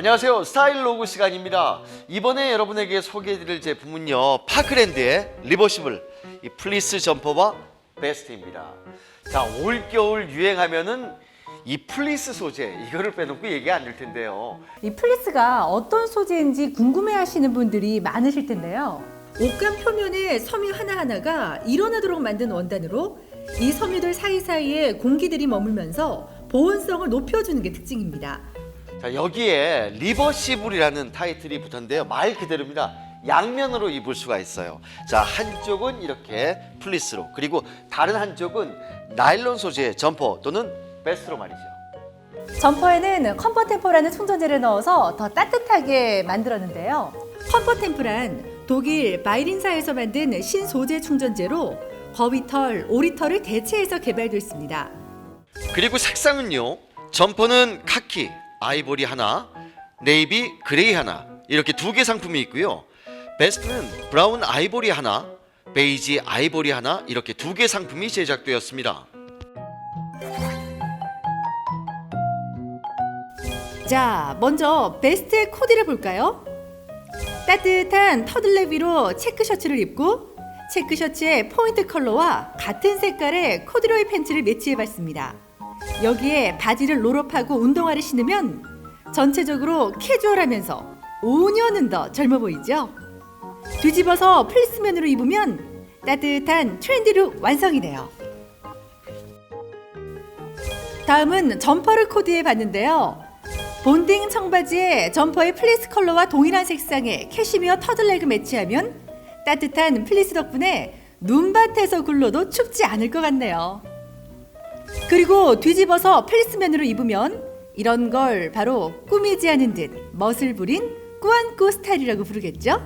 안녕하세요. 스타일 로그 시간입니다. 이번에 여러분에게 소개해드릴 제품은요. 파크랜드의 리버시블 이 플리스 점퍼와 베스트입니다. 자, 올겨울 유행하면은 이 플리스 소재 이거를 빼놓고 얘기 안 될 텐데요. 이 플리스가 어떤 소재인지 궁금해하시는 분들이 많으실 텐데요. 옷감 표면의 섬유 하나하나가 일어나도록 만든 원단으로 이 섬유들 사이사이에 공기들이 머물면서 보온성을 높여주는 게 특징입니다. 자, 여기에 리버시블이라는 타이틀이 붙었는데요. 말 그대로입니다. 양면으로 입을 수가 있어요. 자, 한쪽은 이렇게 플리스로, 그리고 다른 한쪽은 나일론 소재의 점퍼 또는 베스트로 말이죠. 점퍼에는 컴퍼템포라는 충전재를 넣어서 더 따뜻하게 만들었는데요. 컴퍼템포란 독일 바이린사에서 만든 신소재 충전재로 거위털, 오리털을 대체해서 개발됐습니다. 그리고 색상은요. 점퍼는 카키, 아이보리 하나, 네이비, 그레이 하나 이렇게 두 개 상품이 있고요. 베스트는 브라운 아이보리 하나, 베이지 아이보리 하나 이렇게 두 개 상품이 제작되었습니다. 자, 먼저 베스트의 코디를 볼까요? 따뜻한 터들넥 위로 체크 셔츠를 입고 체크 셔츠의 포인트 컬러와 같은 색깔의 코드로이 팬츠를 매치해봤습니다. 여기에 바지를 롤업하고 운동화를 신으면 전체적으로 캐주얼하면서 5년은 더 젊어 보이죠? 뒤집어서 플리스면으로 입으면 따뜻한 트렌디룩 완성이 돼요. 다음은 점퍼를 코디해 봤는데요. 본딩 청바지에 점퍼의 플리스 컬러와 동일한 색상의 캐시미어 터들레그 매치하면 따뜻한 플리스 덕분에 눈밭에서 굴러도 춥지 않을 것 같네요. 그리고 뒤집어서 플리스면으로 입으면 이런 걸 바로 꾸미지 않은 듯 멋을 부린 꾸안꾸 스타일이라고 부르겠죠?